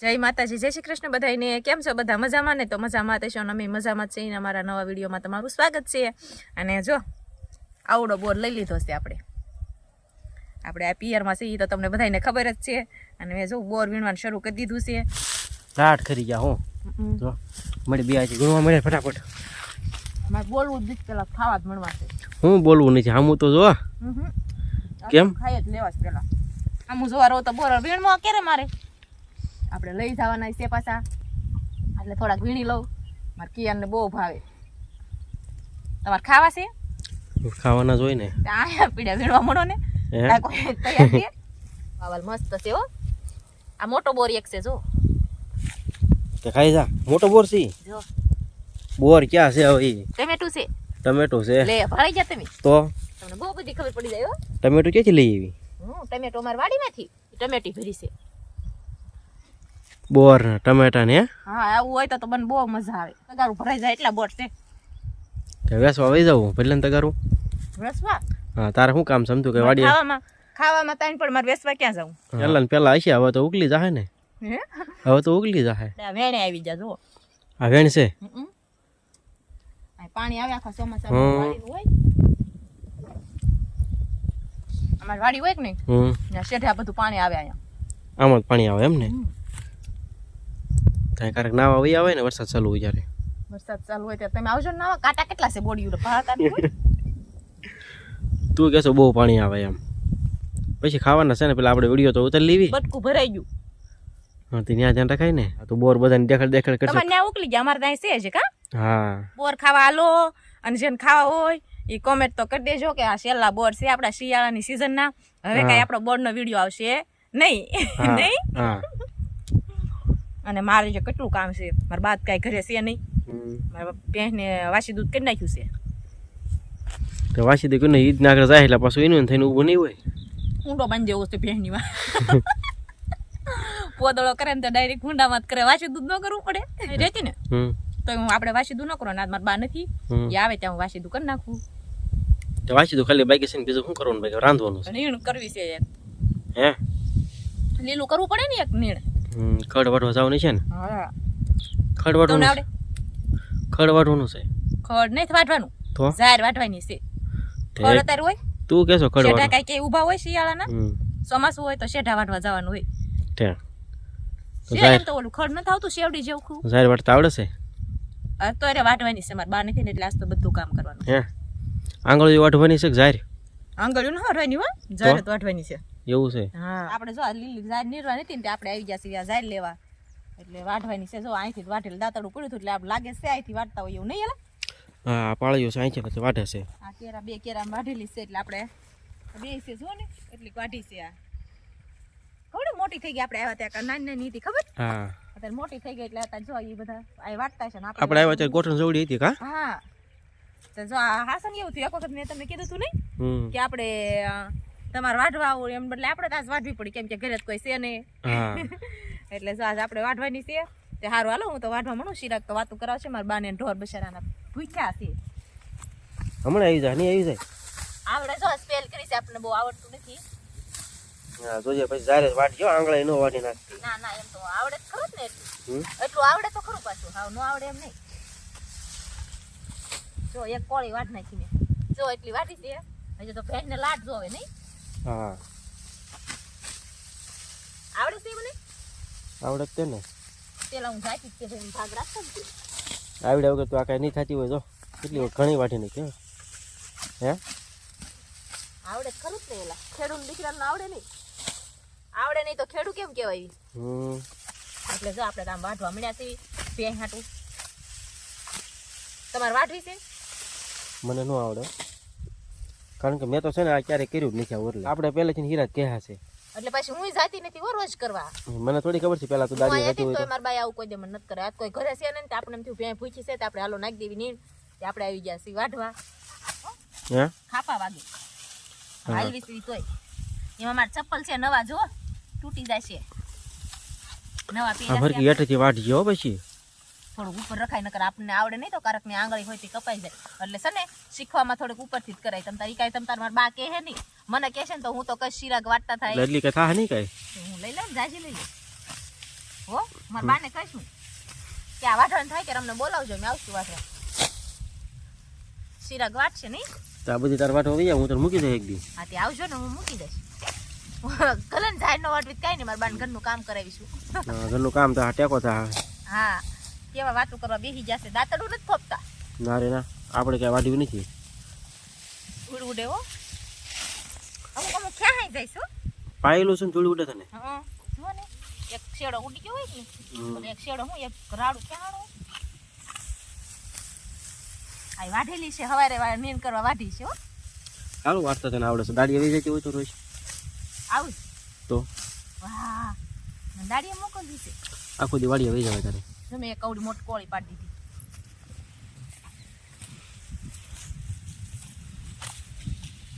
જય માતાજી જય શ્રી કૃષ્ણ બધાને કેમ છો બધા? મજામાં ને? તો મજામાં તે છો અમે મજામાં જ છીએ અમારા નવા વિડીયોમાં તમારું સ્વાગત છે. અને જો આવડો બોર લઈ લીધો છે આપણે. આપણે આ પિયરમાં છીએ તો તમને બધાને ખબર જ છે. અને મેં જો બોર વીણવાનું શરૂ કરી દીધું છે. રાટ કરી ગયા હો. જો મળી બે આજે. ગુણવા મળે ફટાફટ. મારે બોલવું જ પેલા ખાવા જ મળવા છે. હું બોલવું નથી આમ તો જો. કેમ? ખાઈ જ લેવા પેલા. આમ જોવા રહો તો બોર વીણવા ક્યારે મારે? આપણે લઈ જવાના છે પાછા. એટલે થોડાક વીણી લઉં. મારે કિયાનને બહુ ભાવે. તમારે ખાવા છે? ખાવાના જોઈ ને. આયા પીડા વીણવા મળો ને. તૈયાર છે. વાવલ મસ્ત છે હો. આ મોટો બોર એક છે જો. તે ખાઈ જા. મોટો બોર છે. જો. બોર ક્યાં છે હવે? ટમેટું છે. ટમેટું છે. લે ભરાઈ જા તમે. તો? તમને બહુ બધી ખબર પડી જાય હો. ટમેટો ક્યાંથી લઈ આવી? હું ટમેટો અમારી વાડીમાંથી. ટમેટી ભરી છે. બોર ટમેટા ને હે? આવું હોય તો તો મને બહુ મજા આવે. તગારું ભરાઈ જાય એટલા બોર છે. વેસવા વહી જાઉં પહેલા તગારું? વેસવા? હા તારે શું કામ સમજતું કે વાડી ખાવામાં ખાવામાં તાણ પણ મારે વેસવા ક્યાં જાઉં? પેલા ને પહેલા હશે હવે તો ઉગલી જાહે ને. હે? હવે તો ઉગલી જાહે. વેણે આવી જા જો આ વેણ છે. પાણી આવે આખા ચોમાસા હોય. અમારી વાડી હોય કે નહીં? શેઠે બધું પાણી આવે અહીંયા. આમાં જ પાણી આવે એમ ને? હમ. કારણ કે નાવા વહી આવે ને વરસાદ ચાલુ હોય જ્યારે વરસાદ ચાલુ હોય ત્યારે. તમે આવજો નાવા. કાંટા કેટલા છે બોડી હોય? તું કહેશો બહુ પાણી આવે એમ. પછી ખાવાના છે ને પેલા આપણે વીડિયો તો ઉતારી લેવી. બટકું ભરાઈ ગયું. હા તે ત્યાં ધ્યાન રખાય ને. તો બોર બધાને દેખાડ દેખાડ કરશે. તમારે ત્યાં ઉકલી ગયા. અમારે ત્યાં છે જ કા હા? બોર ખાવા આલો અને જેને ખાવા હોય એ કોમેન્ટ તો કરી દેજો કે આ છેલ્લા બોર છે આપણા શિયાળાની સિઝનના હવે કઈ આપણો બોર્ડનો વીડિયો આવશે નહીં. નહીં? હા. અને મારે જે કેટલું કામ છે મારા બાદ કાંઈ ઘરે છે નહીં. મારા બહેને વાસી દૂધ કરી નાખ્યું છે. તો વાસી દૂધ ને ઈદ નાગર જાય એટલે પાછું એનું થઈને ઊભું નહીં હોય. ઊંડો બાંધી જેવો છે ભેહનીમાં પોદળો કરે ને તો ડાયરેક્ટ ઊંડામાં જ કરે. વાસી દૂધ ન કરવું પડે. રહેતી ને. તો હું આપણે વાસી દૂધ ન કરો ના મારા બા નથી. એ આવે ત્યાં હું વાસી દૂધ કરી નાખું. તો વાસી દૂધ ખાલી બાકી છે ને બીજું શું કરવાનું બાકી? રાંધવાનું છે. અને કરવી છે હે? લીલું કરવું પડે ને એક નીણ ખડ વાટવા જવાનું છે ને? ખડ વાટવાનું છે. ખડ વાટવાનું છે. ખડ નહીં વાટવાનું તો? ઝાર વાટવાની છે. ખડ અત્યારે હોય? તું કેસો ખડ વાટવાનું કે ઊભા હોય શિયાળાના? ચોમાસું હોય તો શેઢા વાટવા જવાનું હોય. તે. તો ઓલું ખડ ન આવતું શેવડી જેવું ખું. ઝાર વાટતા આવડે છે? તો અરે વાટવાની છે મારે બા નથી ને એટલે આજ તો બધું કામ કરવાનું. હે. આંગળી વાટવાની છે ઝાર? આંગળીઓ ના વાટવાની હો ઝાર વાટવાની છે. એવું છે. આપણે જો લીલી ઝાર નીરવા નથી ને આપણે આવી ગયા છીએ આ લેવા. એટલે વાઢવાની છે જો અહીંથી વાઢેલ દાંતડું પડ્યું હતું એટલે આપણે લાગે છે અહીંથી વાઢતા હોય એવું નહીં એલા હા પાળીઓ છે અહીંથી પછી વાઢે છે. આ કેરા બે કેરા વાઢેલી છે એટલે આપણે બે છે જો ને એટલી વાઢી છે આ. ખબર મોટી થઈ ગઈ આપણે આવ્યા ત્યાં નાની નાની હતી ખબર? હા. અત્યારે મોટી થઈ ગઈ એટલે અત્યારે જો એ બધા આ વાટતા છે ને આપણે આવ્યા ત્યારે ગોઠણ જવડી હતી કા? હા. તો જો આ હાસન એવું થયું એક વખત મેં તમને કીધું હતું નહીં? કે આપણે તમારે વાઢવા આવું એમ બદલે આપણે તો આજ વાઢવી પડી કેમ કે ઘરે જ કોઈ છે નહીં. એટલે જો આજ આપણે વાઢવાની છે. તે સારું હાલો હું તો વાઢવા મળું શિરાક તો વાતું કરાવશે મારા બાને ઢોર બસારાના ભૂખ્યા છે. હમણાં આવી જાય નહીં આવી જાય? આવડે જો સ્પેલ કરી છે આપણને બહુ આવડતું નથી. હા જોજે પછી ઝારે વાટજો આંગળા નો વાટી નાખતી. ના ના એમ તો આવડે જ ખરું ને એટલું. એટલું આવડે તો ખરું પાછું. હાવ ન આવડે એમ નહીં. જો એક કોળી વાટ નાખી મેં. જો એટલી વાટી છે. હજી તો ભેંસને લાટ જોવે નહીં. હા. આવડે છે મને? આવડે તે ને. પેલા હું જાતી કે ભાગ રાખતો આવડે વગર તો આ કાંઈ નહીં થતી હોય જો. કેટલી ઘણી વાટી નહીં કે. હે? આવડે ખરું જ ને એલા. ખેડૂત દીકરાને આવડે નહીં. આવડે નહીં તો ખેડૂ કેમ કહેવાય? હમ. એટલે જો આપણે આમ વાઢવા મળ્યા છે બે હાટું. તમારે વાઢવી છે? મને ન આવડે. કારણ કે મેં તો છે ને આ ક્યારે કર્યું જ નથી આ ઓરલે આપણે પહેલેથી હીરા કહ્યા છે. એટલે પછી હું જાતી નથી હો રોજ કરવા. મને થોડી ખબર છે પહેલા તો દાદી હતી તો. મારા બાઈ આવું કોઈ દે મને નથી કરે. આ કોઈ ઘરે છે ને તો આપણે એમ થયું ભેં પૂછી છે તો આપણે હાલો નાખી દેવી નીણ. તે આપણે આવી ગયા સી વાઢવા. હે? ખાપા વાગે. હાલવી સીધી તોય. એમાં મારા ચપ્પલ છે નવા જો. તૂટી જાય છે નવા આ ભરકી હેઠેથી વાટજો હો પછી. થોડુંક ઉપર રખાય નકર આપણને આવડે નહીં તો કારકની આંગળી હોય તે કપાઈ જાય. એટલે છે ને શીખવામાં થોડુંક ઉપરથી જ કરાય. તમ તારી કાંઈ તમ તાર મારા બા કહે નહીં મને કહે છે ને તો હું તો કઈ શિરાગ વાટતા થાય. એટલી કઈ થાય નહીં કાંઈ? હું લઈ લઉં જાજી લઈ લઉં. હો મારા બાને કહીશું કે આ વાઢવાનું થાય કે અમને બોલાવજો મેં આવશું વાઢવા શિરાગ વાટશે નહીં? તો આ બધી તાર વાટો વહી હું તને મૂકી દે એક દી. હા તે આવજો ને હું મૂકી દઈશ. કલન નો વાટવી કાંઈ નહીં મારા બાને ઘરનું કામ કરાવીશું. ઘરનું કામ તો ટેકો થા હા કેવા વાતો કરવા બેસી જશે? દાંતડું નથી ફોપતા. ના રે ના. આપણે ક્યાં વાઢ્યું નથી. ઉડ ઉડે હો. અમુક અમુક ક્યાં હાઈ જઈશું પાયેલું છે ને જોડી ઉડે તને? હા. જુઓ ને. એક શેડો ઉડી ગયો હોય ને એક શેડો હું એક રાડું ક્યાં હાડું આ વાઢેલી છે હવારે મેન કરવા વાઢી છે હો. સારું વાર્તા તને આવડે છે. દાડી આવી જતી હોય તો રોજ. આવું? તો? વાહ. દાડીએ મોકલવી છે. આખો દિવાળી આવી જવાય તારે. જો મેં કવડી મોટી કોળી પાડી દીધી.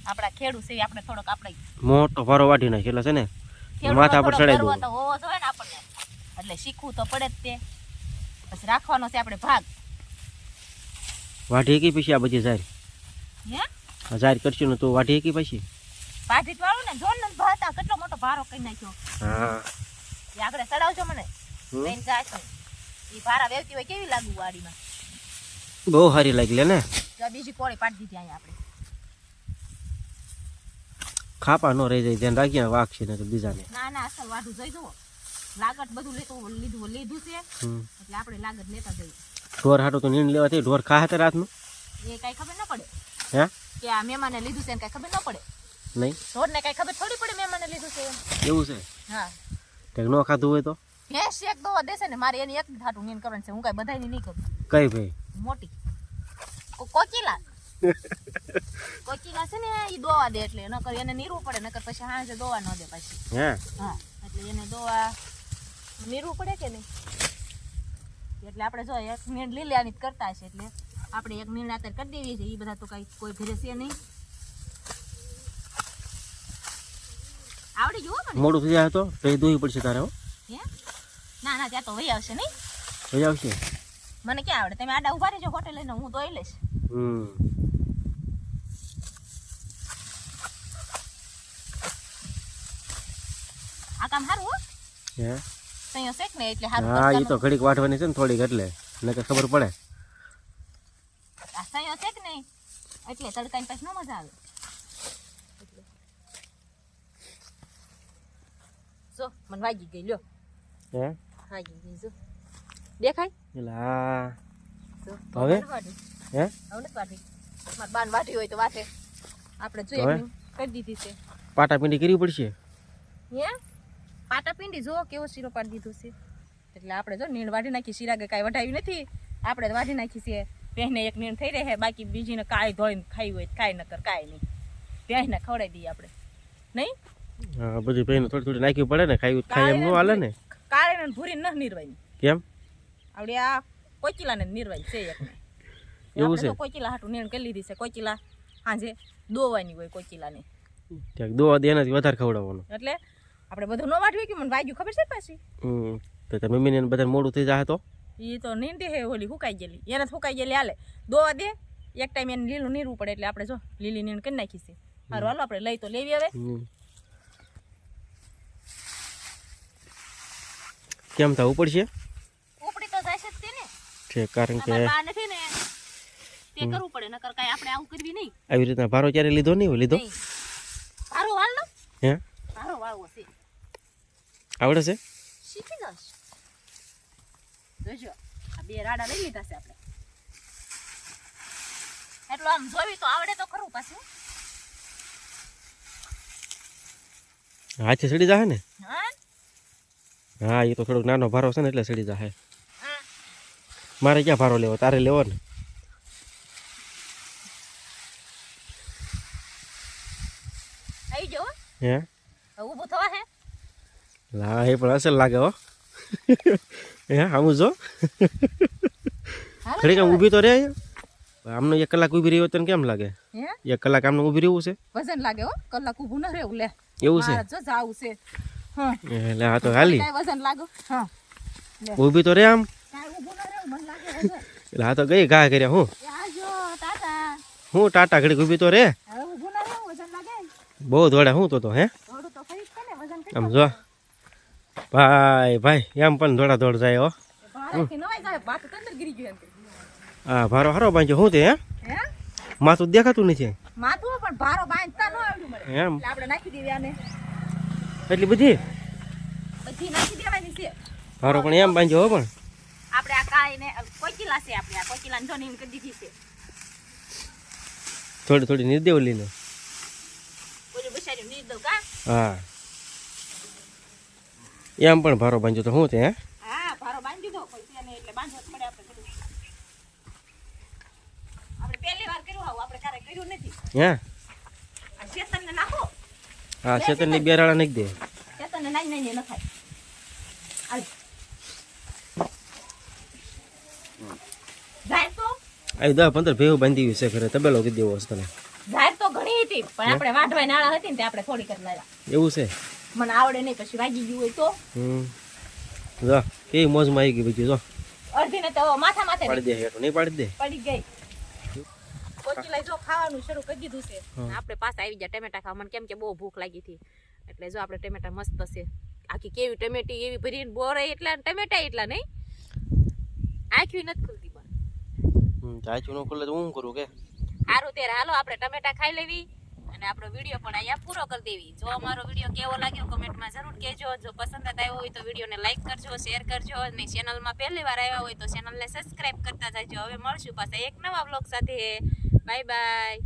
આપણા ખેડૂત છે આપણે થોડોક આપણે મોટો ભારો વાઢી નાખેલો છે ને માથા પર ચડાઈ દઉં. તો હોવો જોઈએ ને આપણને. એટલે શીખવું તો પડે જ તે. પછી રાખવાનો છે આપણે ભાગ. વાઢી કી પછી આ બધી જાય હે? જાહેર કરશું ને તો વાઢી કી પછી. પાઠી વાળું ને જોન ને ભાતા કેટલો મોટો ભારો કરી નાખ્યો. હા. એ આગળ ચડાવજો મને. લઈને જાશું. એ ભારા વેવતી હોય કેવી લાગુ વાડીમાં? બહુ સારી લાગી લે ને બીજી કોળી પાડી દીધી અહીંયા આપણે. ખાપા નો રહી જાય ધ્યાન રાખીએ વાઘ છે ને બીજાને. ના ના અસલ વાઢું જોઈ જુઓ. લાગત બધું લીધું લીધું લીધું છે. એટલે આપણે લેતા જઈએ. ઢોર હાટું તો નીંદ લેવાથી ઢોર ખા હતા રાતનું? એ કાંઈ ખબર ન પડે. હે? કે આ મહેમાને લીધું છે ને કાંઈ ખબર ન પડે. નહીં. ઢોરને કાંઈ ખબર થોડી પડે મહેમાને લીધું છે એવું છે? હા. કંઈક ન ખાધું હોય તો? ભેંસ એક દોવા દેશે ને મારે એની એક હાટું નીંદ કરવાની છે હું કાંઈ બધાયની નહીં કરું. કઈ ભાઈ? મોટી. કોકિલા. કોકિલા છે ને એ દોવા દે એટલે નકર એને નીરવું પડે નકર પછી હાંજે દોવા ન દે પછી. હે? હા એટલે એને દોવા નીરવું પડે કે નહીં? એટલે આપણે જો એક મિનિટ લીલી આની જ કરતા છે એટલે આપણે એક નીંદ અત્યારે કરી દેવી છે એ બધા તો કઈ કોઈ ઘરે છે નહીં. આવડી જુઓ મોડું થઈ જાય તો તો એ પડશે તારે હો. હે ના ના ત્યાં તો વહી આવશે નહીં. વહી આવશે? મને ક્યાં આવડે? તમે આડા ઊભા રહેજો હોટેલ લઈને હું ધોઈ લઈશ. હમ. આ કામ સારું હો. હે? તૈયો શેક ને એટલે સારું હા એ તો ઘડીક વાટવાની છે ને થોડીક એટલે. નકર ખબર પડે. આ તૈયો શેક ને એટલે તડકાની પાસે ન મજા આવે. જો મને વાગી ગઈ લ્યો. હે? દેખાય એટલે આ જો હવે? હે હવે બાન હોય તો વાટે આપણે જોઈએ કરી દીધી છે પાટા પિંડી કરવી પડશે હે પાટા પિંડી જો કેવો શીરો પાડી દીધો છે એટલે આપણે જો નીણ વાઢી નાખી શીરાગે કાંઈ વઢાવી નથી આપણે વાઢી નાખી છે પહેને એક નીણ થઈ રહે બાકી બીજીને કાંઈ ધોળીને ખાઈ હોય કાંઈ નકર કાંઈ નહીં પહેને ખવડાવી દઈએ આપણે નહીં હા બધી પહેને થોડી થોડી નાખવી પડે ને ખાઈ ખાઈ એમ ન હાલે ને ને ભૂરી ન નીરવાની કેમ? આપણે આ કોચીલાને નીરવાની છે એક એવું છે? કોચીલા હાટું નીણ કરી લીધી છે. કોચીલા હાંજે દોવાની હોય કોચીલાને ક્યાંક દોવા દે એનાથી વધારે ખવડાવવાનું. એટલે આપણે બધું ન વાઢવી કે મને વાગ્યું ખબર છે પાછી? તો તાર મમ્મીને બધા મોડું થઈ જાય તો? એ તો નીંદી હે ઓલી હુકાઈ ગયેલી. એને હુકાઈ ગયેલી. હાલે દોવા દે. એક ટાઈમ એને લીલું નીરવું પડે એટલે આપણે જો લીલી નીણ કરી નાખી છે. સારું હાલો આપણે લઈ તો લેવી હવે. કેમ થવું પડશે? ઉપડી તો જાય જ ને. છે કારણ કે નથી ને. તે કરવું પડે નકર કાંઈ આપણે આવું કરવી નહીં. આવી રીતના ભારો ક્યારે લીધો? નહીં લીધો? હે? સારો વાળવો છે આવડે છે? શીખી જશ જોજો આ બે રાડા લઈ લીધા છે આપણે. એટલું આમ જોવી તો આવડે તો ખરું પાછું. હાથે ચડી જાય ને? હા? હા એ તો થોડોક નાનો ભારો છે ને એટલે સડી જાય મારે ક્યાં ભારો લેવો? તારે લેવો ને. હે? થવા હે? લા એ પણ અસલ લાગે હો. હે આવું જો. હાલો ઘડીક ઊભી તો રે આમનો એક કલાક ઊભી રહ્યો તને કેમ લાગે? એક કલાક આમને ઊભી રહેવું છે? વજન લાગે હો. કલાક ઊભું ન રહેવું લે. એવું છે? જો જાવું છે. હા એટલે આ તો હાલી. ઊભી તો રે આમ. એટલે આ તો ગઈ ઘા કર્યા હું? હું ટાટા ઘડીક ઊભી તો રે. બહુ દોડ્યા હું તો તો હે? આમ જો. ભાઈ ભાઈ એમ પણ દોડા દોડ જાય હો. હા ભારો હારો બાંધ્યો શું તે હે? માથું દેખાતું નથી. માથું પણ ભારો બાંધતા ન આવડ્યું મને. એમ. આપણે નાખી દેવી આને. એટલી બધી? બધી નાખી દેવાની છે. ભારો પણ એમ બાંધ્યો હો પણ. આપણે આ કાળીને કોકિલા છે આપણે આ કોકિલાને જો નીમ કરી દીધી છે. થોડી થોડી નિર્દેવ લઈને. ઓલી બસારી નીર દઉં કા? હા. એમ પણ ભારો બાંધ્યો તો શું તે હે? હા ભારો બાંધી દો કોઈ તેને એટલે બાંધવા પડે આપણે આપણે પહેલી વાર કર્યું આવું આપણે ક્યારે કર્યું નથી. હા? આ શેતનને નાખો. હા ચેતનની બેરાળા નાખી દે. નાઈ નાઈ પંદર ભેવું બાંધી છે ઘરે. તબેલો કરી દેવો હશે તને. તો ઘણી હતી પણ આપણે વાઢવાય નાળા હતી ને તે આપણે થોડી કરી લાવ્યા. એવું છે? મને આવડે નહીં પછી વાગી ગયું હોય તો. હમ. જો કેવી મોજમાં આવી ગઈ બીજું જો. અડધી તો માથા માથે પાડી દે હેઠું. નહીં પાડી દે? પડી ગઈ. કોચી જો ખાવાનું શરૂ કરી દીધું છે. આપણે પાસે આવી ગયા ટમેટા ખાવા મને કેમ કે બહુ ભૂખ લાગી હતી. એટલે જો આપણે ટમેટા મસ્ત છે આખી કેવી ટમેટી એવી ભરીને બોરે એટલા ટમેટા એટલા નહીં. આખી નથી ખુલતી પણ. ચાચું નું ખુલ્લે તો હું કરું કે? સારું ત્યારે હાલો આપણે ટમેટા ખાઈ લેવી. અને આપણો વીડિયો પણ અહીંયા પૂરો કરી દેવી. જો અમારો વીડિયો કેવો લાગ્યો કમેન્ટમાં જરૂર કહેજો. જો પસંદ આવ્યો હોય તો વિડીયોને લાઈક કરજો શેર કરજો. અને ચેનલમાં પહેલી વાર આવ્યા હોય તો ચેનલને સબસ્ક્રાઇબ કરતા જજો. હવે મળશું પાછા એક નવા બ્લોગ સાથે. Bye bye.